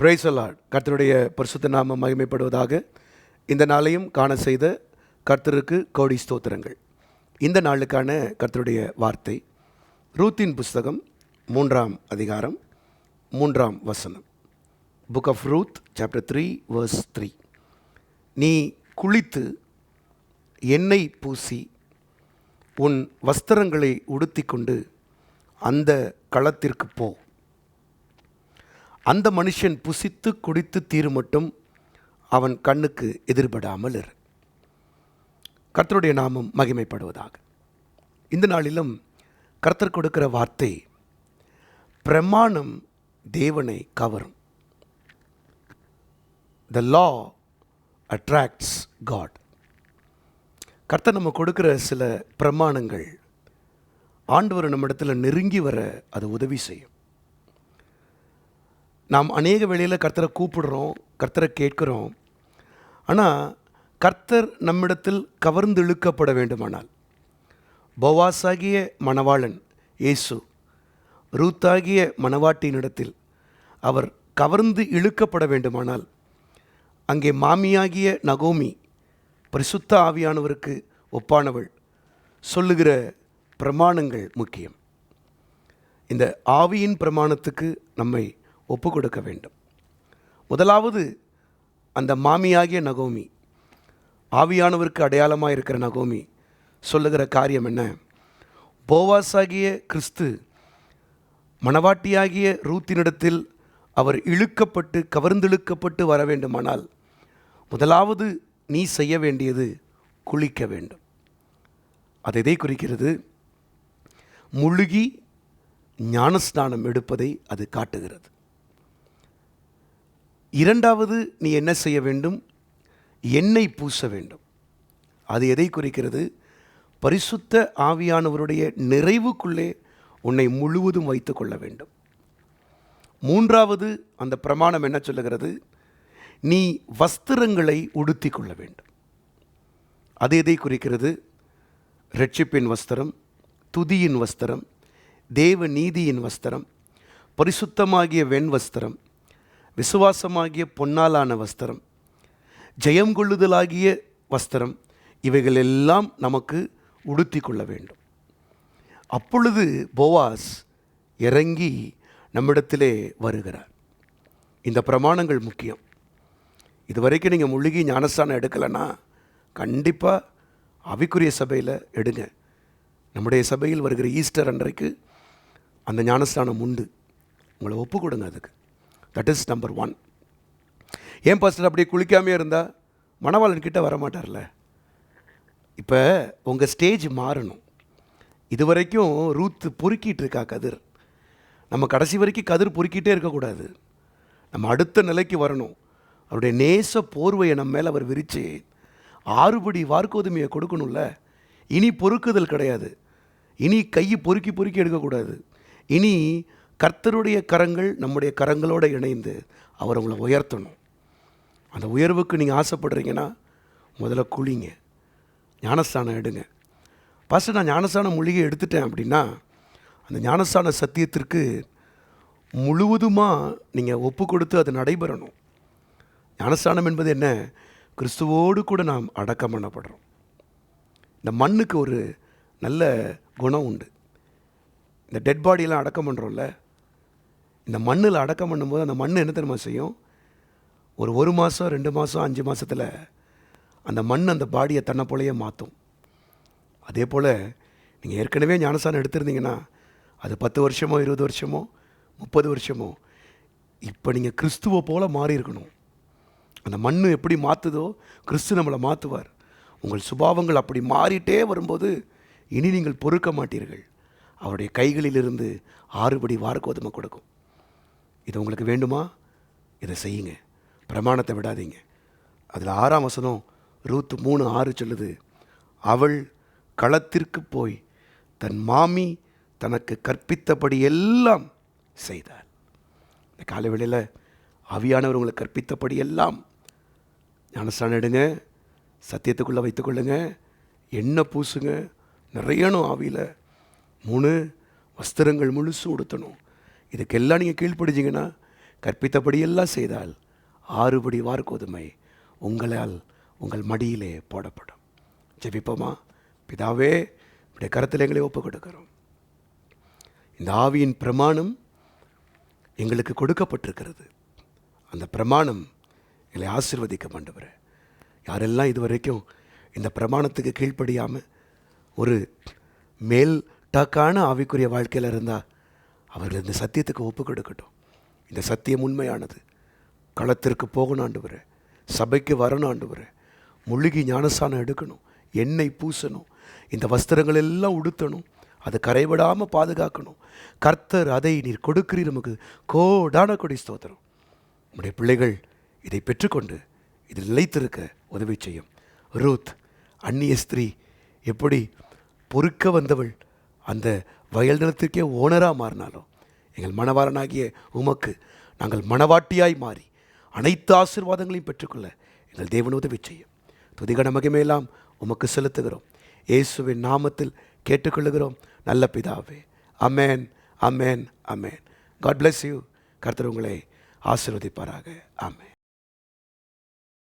பிரைசலாட் கர்த்தருடைய பரிசுத்த நாமம் மகிமைப்படுவதாக இந்த நாளையும் காண செய்த கர்த்தருக்கு கோடி ஸ்தோத்திரங்கள். இந்த நாளுக்கான கர்த்தருடைய வார்த்தை ரூத்தின் புஸ்தகம் மூன்றாம் அதிகாரம் மூன்றாம் வசனம். Book of Ruth chapter three verse three நீ குளித்து எண்ணெய் பூசி உன் வஸ்திரங்களை உடுத்திக்கொண்டு அந்த களத்திற்கு போ. அந்த மனுஷன் புசித்து குடித்து தீரும் மட்டும் அவன் கண்ணுக்கு எதிர்படாமல் இரு. கர்த்தருடைய நாமம் மகிமைப்படுவதாக. இந்த நாளிலும் கர்த்தர் கொடுக்கிற வார்த்தை பிரமாணம் தேவனை கவரும். த லா அட்ராக்ட்ஸ் காட் கர்த்தர் நம்ம கொடுக்கிற சில பிரமாணங்கள் ஆண்டவர் நம்மிடத்தில் நெருங்கி வர அது உதவி செய்யும். நாம் அநேக வேளையில் கர்த்தரை கூப்பிடுறோம் கர்த்தரை கேட்குறோம். ஆனால் கர்த்தர் நம்மிடத்தில் கவர்ந்து இழுக்கப்பட வேண்டுமானால் போவாசாகிய மணவாளன் இயேசு ரூத்தாகிய மணவாட்டியினிடத்தில் அவர் கவர்ந்து இழுக்கப்பட வேண்டுமானால் அங்கே மாமியாகிய நகோமி பரிசுத்த ஆவியானவருக்கு ஒப்பானவள் சொல்லுகிற பிரமாணங்கள் முக்கியம். இந்த ஆவியின் பிரமாணத்துக்கு நம்மை ஒப்பு கொடுக்க வேண்டும் முதலாவது அந்த மாமியாகிய நகோமி ஆவியானவருக்கு அடையாளமாக இருக்கிற நகோமி சொல்லுகிற காரியம் என்ன? போவாசாகிய கிறிஸ்து மணவாட்டியாகிய ரூத்தினிடத்தில் அவர் இழுக்கப்பட்டு கவர்ந்திழுக்கப்பட்டு வர வேண்டுமானால் முதலாவது நீ செய்ய வேண்டியது குளிக்க வேண்டும். அது எதை குறிக்கிறது? முழுகி ஞானஸ்நானம் எடுப்பதை அது காட்டுகிறது. இரண்டாவது நீ என்ன செய்ய வேண்டும்? எண்ணெய் பூச வேண்டும். அது எதை குறிக்கிறது? பரிசுத்த ஆவியானவருடைய நிறைவுக்குள்ளே உன்னை முழுவதும் வைத்து கொள்ள வேண்டும். மூன்றாவது அந்த பிரமாணம் என்ன சொல்லுகிறது? நீ வஸ்திரங்களை உடுத்தி கொள்ள வேண்டும். அது எதை குறிக்கிறது? ரட்சிப்பின் வஸ்திரம் துதியின் வஸ்திரம் தேவ நீதியின் வஸ்திரம் பரிசுத்தமாகிய வெண் வஸ்திரம் விசுவாசமாகிய பொன்னாலான வஸ்திரம் ஜெயம் கொள்ளுதலாகிய வஸ்திரம் இவைகள் எல்லாம் நமக்கு உடுத்தி கொள்ள வேண்டும். அப்பொழுது போவாஸ் இறங்கி நம்மிடத்திலே வருகிறார். இந்த பிரமாணங்கள் முக்கியம். இதுவரைக்கும் நீங்கள் முழுகி ஞானஸ்தானம் எடுக்கலைன்னா கண்டிப்பாக அவிக்குரிய சபையில் எடுங்க. நம்முடைய சபையில் வருகிற ஈஸ்டர் அன்றைக்கு அந்த ஞானஸ்தானம் உண்டு. உங்களை ஒப்பு கொடுங்க அதுக்கு. தட் இஸ் நம்பர் ஒன் ஏன் பாஸ்டர் அப்படியே குளிக்காமே இருந்தால் மணவாளன் கிட்டே வர மாட்டார்ல இப்போ உங்கள் ஸ்டேஜ் மாறணும். இது வரைக்கும் ரூத்து பொறுக்கிட்டு இருக்கா கதிர்? நம்ம கடைசி வரைக்கும் கதிர் பொறுக்கிட்டே இருக்கக்கூடாது நம்ம அடுத்த நிலைக்கு வரணும். அவருடைய நேச போர்வையை நம்ம மேலே அவர் விரித்து ஆறுபடி வார்க்கோதுமையை கொடுக்கணும்ல. இனி பொறுக்குதல் கிடையாது. இனி கையை பொறுக்கி பொறுக்கி எடுக்கக்கூடாது. இனி கர்த்தருடைய கரங்கள் நம்முடைய கரங்களோடு இணைந்து அவர் உங்களை உயர்த்தணும். அந்த உயர்வுக்கு நீங்கள் ஆசைப்படுறீங்கன்னா முதல்ல குளிங்க. ஞானஸ்தானம் எடுங்க. ஃபஸ்ட்டு நான் ஞானஸ்தான மூலிகை எடுத்துட்டேன் அப்படின்னா அந்த ஞானஸ்தான சத்தியத்திற்கு முழுவதுமாக நீங்கள் ஒப்பு கொடுத்து அது நடைபெறணும். ஞானஸ்தானம் என்பது என்ன? கிறிஸ்துவோடு கூட நாம் அடக்கம் பண்ணப்படுறோம். இந்த மண்ணுக்கு ஒரு நல்ல குணம் உண்டு. இந்த டெட் பாடியெல்லாம் அடக்கம் பண்ணுறோம்ல இந்த மண்ணில் அடக்கம் பண்ணும்போது அந்த மண் என்ன தெரியுமா செய்யும்? ஒரு ஒரு மாதம் ரெண்டு மாதம் அஞ்சு மாதத்தில் அந்த மண் அந்த பாடியை தன்னை போலயே மாற்றும் அதே போல் நீங்கள் ஏற்கனவே ஞானஸ்தானம் எடுத்திருந்தீங்கன்னா அது பத்து வருஷமோ இருபது வருஷமோ முப்பது வருஷமோ இப்போ நீங்கள் கிறிஸ்துவை போல் மாறி இருக்கணும். அந்த மண் எப்படி மாற்றுதோ கிறிஸ்து நம்மளை மாற்றுவார் உங்கள் சுபாவங்கள் அப்படி மாறிட்டே வரும்போது இனி நீங்கள் பொறுக்க மாட்டீர்கள். அவருடைய கைகளிலிருந்து ஆறுபடி வார்க்கோதுமை கொடுக்கும். இது உங்களுக்கு வேண்டுமா? இதை செய்யுங்க. பிரமாணத்தை விடாதீங்க. அதில் ஆறாம் வசனம் ரூத்து மூணு ஆறு சொல்லுது அவள் களத்திற்கு போய் தன் மாமி தனக்கு கற்பித்தபடி எல்லாம் செய்தார் இந்த காலை வேளையில் ஆவியானவர் உங்களுக்கு கற்பித்தபடி எல்லாம் ஞானஸ்தானம் எடுங்க சத்தியத்துக்குள்ளே வைத்துக்கொள்ளுங்க எண்ணெய் பூசுங்க நிறையணும் ஆவியில். மூணு வஸ்திரங்கள் முழுசு உடுத்தணும். இதுக்கெல்லாம் நீங்கள் கீழ்ப்படிச்சிங்கன்னா கற்பித்தபடியெல்லாம் செய்தால் ஆறுபடி வார்கோதுமை உங்களால் உங்கள் மடியிலே போடப்படும். ஜெபிப்போமா? பிதாவே இப்படி கருத்தில் எங்களை ஒப்பு கொடுக்கிறோம் இந்த ஆவியின் பிரமாணம் எங்களுக்கு கொடுக்கப்பட்டிருக்கிறது. அந்த பிரமாணம் எங்களை ஆசிர்வதிக்க மாண்டவர் யாரெல்லாம் இதுவரைக்கும் இந்த பிரமாணத்துக்கு கீழ்ப்படியாமல் ஒரு மேல் டாக்கான ஆவிக்குரிய வாழ்க்கையில் இருந்தால் அவர்கள் இந்த சத்தியத்துக்கு ஒப்பு கொடுக்கட்டும். இந்த சத்தியம் உண்மையானது. களத்திற்கு போகணும் வர சபைக்கு வரணும் வர முழுகி ஞானசானம் எடுக்கணும். எண்ணெய் பூசணும். இந்த வஸ்திரங்கள் எல்லாம் உடுத்தணும். அதை கரைவிடாமல் பாதுகாக்கணும். கர்த்தர் அதை நீர் கொடுக்கிறீர் நமக்கு. கோடான கொடி ஸ்தோத்திரம். நம்முடைய பிள்ளைகள் இதை பெற்றுக்கொண்டு இதில் நிலைத்திருக்க உதவி செய்யும். ரூத் அந்நிய ஸ்திரீ எப்படி பொறுக்க வந்தவள் அந்த வயல் நிலத்திற்கே ஓனராக மாறினாலும் எங்கள் மணவாரனாகிய உமக்கு நாங்கள் மணவாட்டியாய் மாறி அனைத்து ஆசீர்வாதங்களையும் பெற்றுக்கொள்ள எங்கள் தேவன் உதவி செய்யும். துதிகன மகிமையெல்லாம் உமக்கு செலுத்துகிறோம். இயேசுவின் நாமத்தில் கேட்டுக்கொள்ளுகிறோம். நல்ல பிதாவே amen amen amen God bless you கர்த்தர் உங்களை ஆசிர்வதிப்பாராக. அமேன்